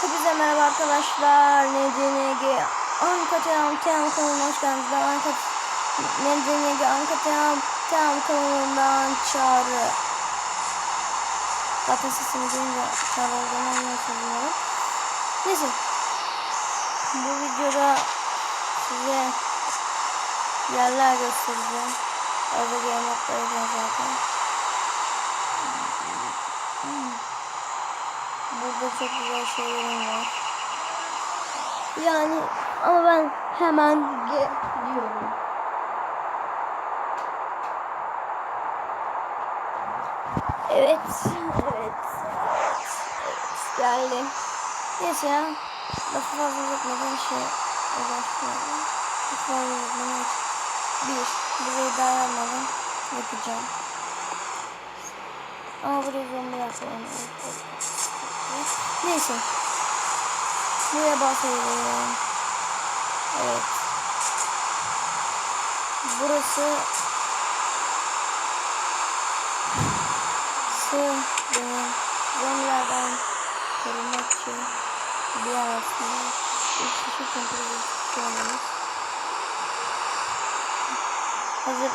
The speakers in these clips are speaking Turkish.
Hepinize merhaba arkadaşlar. NCNG Ankatayam Tem kanalına hoş geldiniz. Ben Ankat NCNG Ankatayam Tem kanalından Çağrı. Zaten sesini duyunca Çağrı olduğunu anlıyorsunuz. Neyse. Bu videoda size yerler göstereceğim. Arada game modları zaten. Burada çok güzel şeylerim var. Yani ama ben hemen geliyorum. Evet, evet, evet, evet, geldi. Neyse ya, lafı fazla uzatmadan şey ulaşmayalım. Lafı fazla uzatmadan bir, burayı daha yapmadan yapacağım. Ama buraya zombi yapalım. Neyse. Buraya basalım. Evet. Burası Sı benim zombilerden korunmak için bir yer aslında. İlk kişi kontrolü kullanmamız. Hazır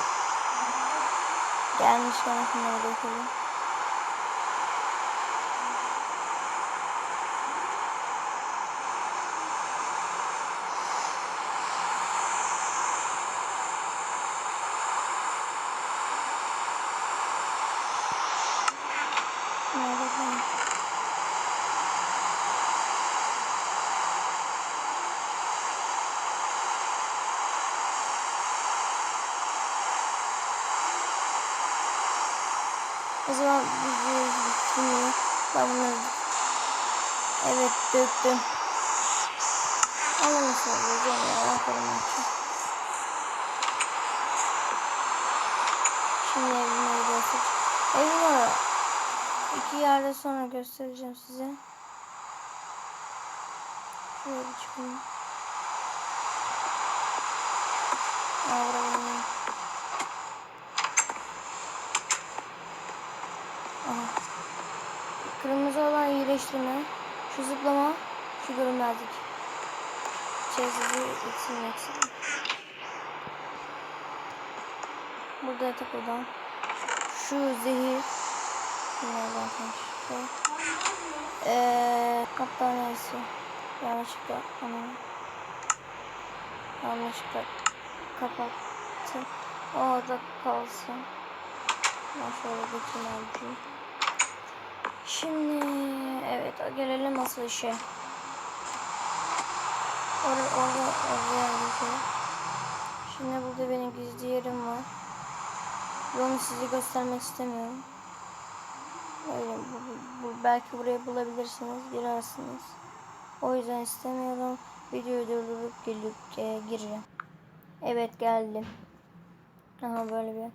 gelmişken şunları dökelim. Nerede ben? O zaman şimdi ben bunları evet döktüm. Nasıl olacak ya bakalım açayım. Şimdi evime gidiyoruz. Evim var. İki yerde sonra göstereceğim size. Şöyle bir çıkayım. Aa, buraya benim. Aha. Kırmızı olan iyileştirme. Şu zıplama. Şu görünmezlik. Çezici ikisini eksildim. Burada yatak odam. Şu zehir. Zaten şey. Eee battaniyesi. Yanlışlıkla onu yanlışlıkla kapattım. O da kalsın. Ben şöyle geçeyim. Şimdi evet gelelim asıl işe. Orada orada orada Şimdi burada benim gizli yerim var. Ve onu size göstermek istemiyorum. Öyle bu, bu- belki burayı bulabilirsiniz, girersiniz. O yüzden istemiyorum. Videoyu durdurup gelip e, gireceğim. Evet geldim. Aha böyle bir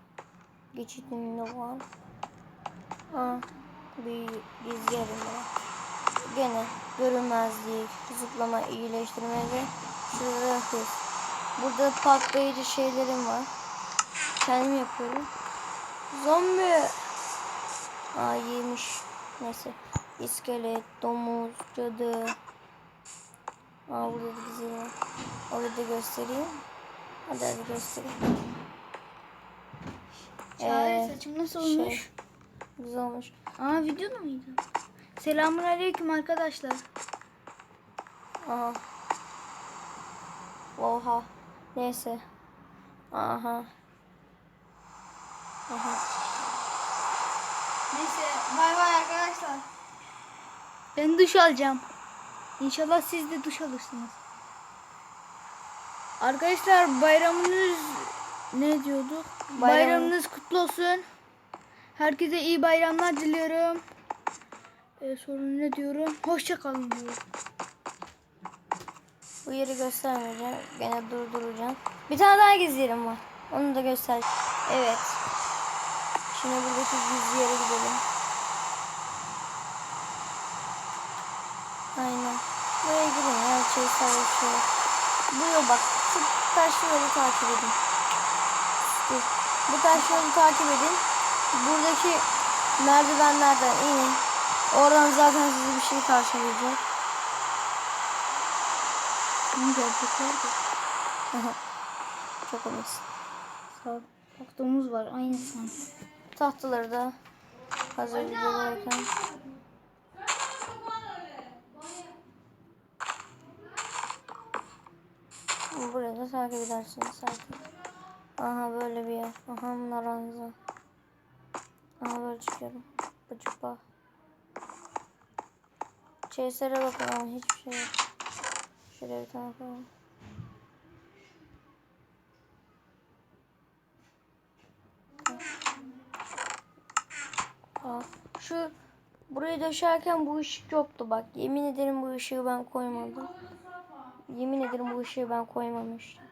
geçitim de var. Aa, bir yerim var. Gene görünmezlik, zıplama, iyileştirme ve şurada hız. Burada patlayıcı şeylerim var. Kendim yapıyorum. Zombi. Aa yemiş. Neyse. İskelet, domuz, cadı. Aa burada da güzel var. Orada da göstereyim. Hadi hadi göstereyim. Çağrı Ee, saçım nasıl şey, olmuş? Güzel olmuş. Aa videoda mıydı? Selamun aleyküm arkadaşlar. Aha. Oha. Neyse. Aha. Aha. Neyse bay bay arkadaşlar. Ben duş alacağım. İnşallah siz de duş alırsınız. Arkadaşlar bayramınız ne diyorduk? Bayram- Bayramınız kutlu olsun. Herkese iyi bayramlar diliyorum. Ee, sorun ne diyorum? Hoşça kalın diyorum. Bu yeri göstermeyeceğim. Gene durduracağım. Bir tane daha gizli yerim var. Onu da göster. Evet. Şimdi buradaki gizli yere gidelim. Aynen. Buraya girin ya. Şey savaşıyor. Bu yol bak. Şu taş yolu takip edin. Bu taş yolu takip edin. Buradaki merdivenlerden inin. Oradan zaten sizi bir şey karşılayacak. Çok komiksin. Sağ ol. Bak domuz var aynı sanki. Tahtaları da hazır videodayken. Buraya da takip edersiniz zaten. Aha böyle bir yer. Aha naranza. Böyle çıkıyorum. Bıcıpa. Chaser'e bakın ama hiçbir şey yok. Şuraya bir tane koyalım. Aa, şu burayı döşerken bu ışık yoktu bak. Yemin ederim bu ışığı ben koymadım. Yemin ederim bu ışığı ben koymamıştım.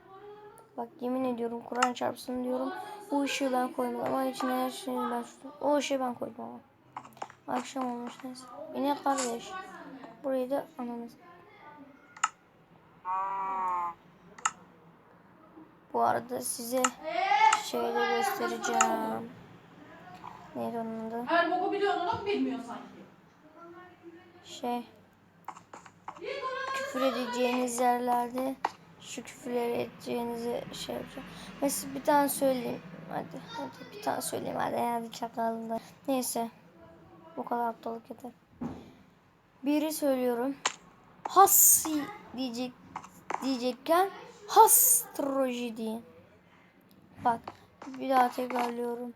Bak yemin ediyorum Kur'an çarpsın diyorum. Bu ışığı ben koymadım ama içine her şeyi ben tuttum. O ışığı ben koydum ama. Akşam olmuş neyse. Yine kardeş. Burayı da ananız. Bu arada size şeyleri göstereceğim. Neydi onun adı? Her boku biliyorsun onu mu bilmiyorsun sanki? Şey. Küfür edeceğiniz yerlerde şu küfürleri edeceğinizi şey yapacağım. Mesela bir tane söyleyeyim. Hadi, hadi bir tane söyleyeyim. Hadi hadi çakalında. Neyse. Bu kadar aptallık yeter. Biri söylüyorum. Hassi diyecek diyecekken hastroji deyin. Bak bir daha tekrarlıyorum.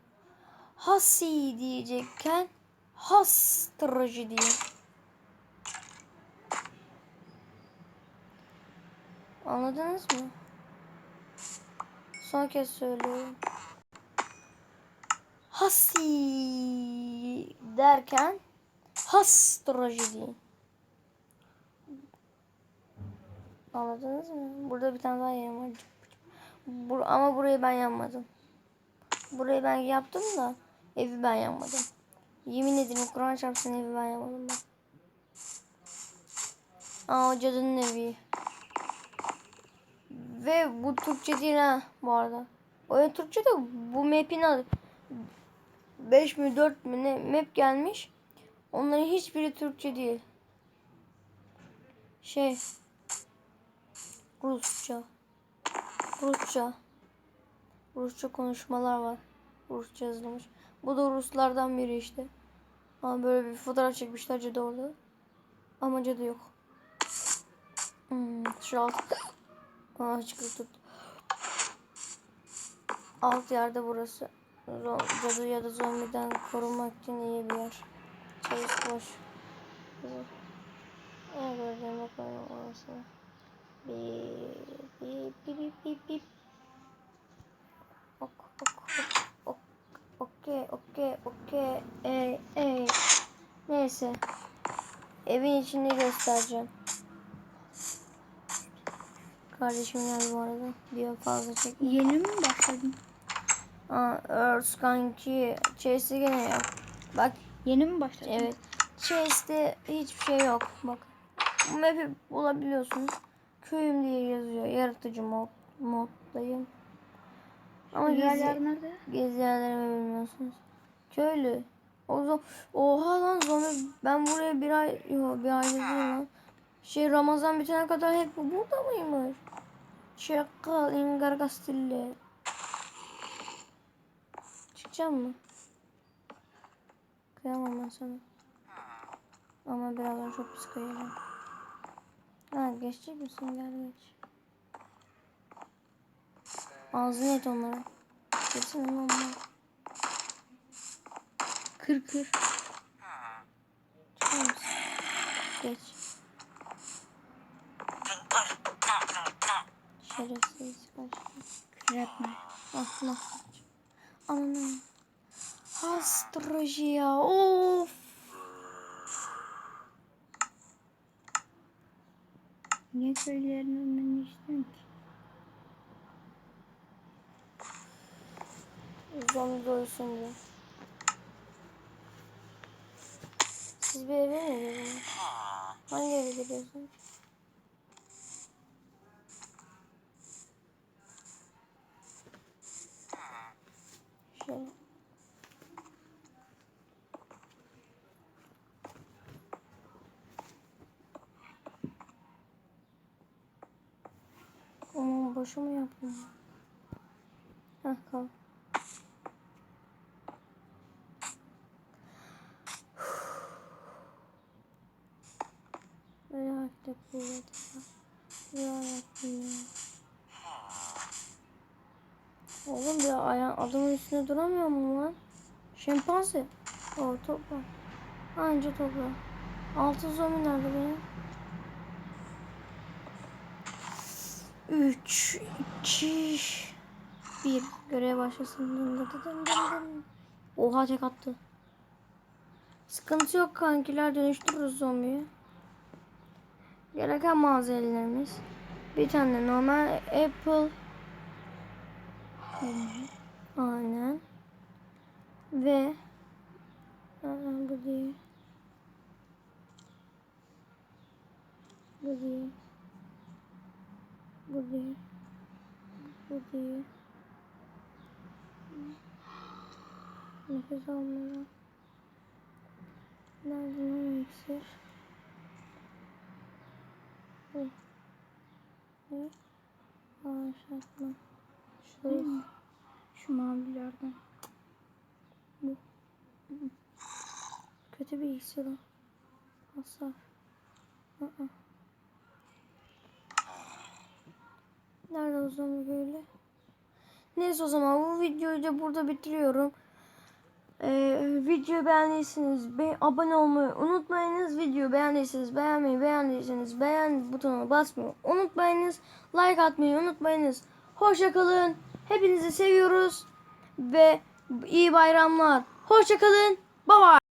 Hasi diyecekken hastroji deyin. Anladınız mı? Son kez söylüyorum. Hasi derken hastroji deyin. Anladınız mı? Burada bir tane daha yerim var. Bur ama burayı ben yapmadım. Burayı ben yaptım da evi ben yapmadım. Yemin ederim Kur'an çarpsın evi ben yapmadım ben. Aa o cadının evi. Ve bu Türkçe değil ha bu arada. O Türkçe de bu map'in adı. 5 mi 4 mü ne map gelmiş. Onların hiçbiri Türkçe değil. Şey. Rusça. Rusça. Rusça konuşmalar var. Rusça yazılmış. Bu da Ruslardan biri işte. Ama böyle bir fotoğraf çekmişler cadı orada. Ama cadı yok. Hmm, şu alt. Çıkıp tut. Alt yerde burası. Cadı ya da zombiden korunmak için iyi bir yer. Çeyiz boş. Ne göreceğim bakalım orası. Bip bip bip bip bip. Ok ok ok ok. Okey okey okey. Ey ey. Neyse. Evin içini göstereceğim. Kardeşim geldi bu arada. Diyor fazla çek. Yeni mi başladın? Aa, Earth kanki. Chase'de gene yok. Bak Yeni mi başladın? evet. Chase'de hiçbir şey yok. Bak. Bu map'i bulabiliyorsunuz. Köyüm diye yazıyor. Yaratıcı mod, moddayım. Ama Diğer gezi, yer nerede? gezi yerlerimi bilmiyorsunuz. Köylü. O zaman oha lan zombi ben buraya bir ay yok bir ay değil lan. Şey Ramazan bitene kadar hep bu burada mıymış? Çakal Ingar Castille. Çıkacağım mı? Kıyamam ben sana. Ama birazdan çok pis kıyacağım. Ha geçecek misin? Gel geç. Ağzını et onlara. Geçsin onlara. Kır kır. Geç. Ah lan. Ananı. Astroloji ya. Of. Niye köylerin önünden geçtin ki? Zombi doysun diye. Siz bir eve mi gidiyorsunuz? Hangi eve gidiyorsunuz? Şöyle. Boşa mı yaptım? Heh kal. Merakla kuvvetine. Yarabbim ya. Oğlum bir aya adamın üstünde duramıyor mu lan? Şempanze. O topla. Anca topla. Altı zombi nerede benim? 3, 2, 1. Görev başlasın. Oha tek attı. Sıkıntı yok kankiler dönüştürürüz zombiyi. Gereken malzemelerimiz. Bir tane normal apple. Aynen. Ve bu değil. Bu değil. Bu değil. Bu değil. Nefes almadan. Nerede lan iksir? Bu. Ne? Aa şartma. Şu değil mi? Şu mavilerden. Kötü bir iksir o. Hasar. Aa. Nerede o zombi böyle? Neyse o zaman bu videoyu da burada bitiriyorum. Ee, videoyu beğendiyseniz be- abone olmayı unutmayınız. Videoyu beğendiyseniz beğenmeyi, beğendiyseniz beğen butonuna basmayı unutmayınız. Like atmayı unutmayınız. Hoşça kalın. Hepinizi seviyoruz ve iyi bayramlar. Hoşça kalın. Bye bye.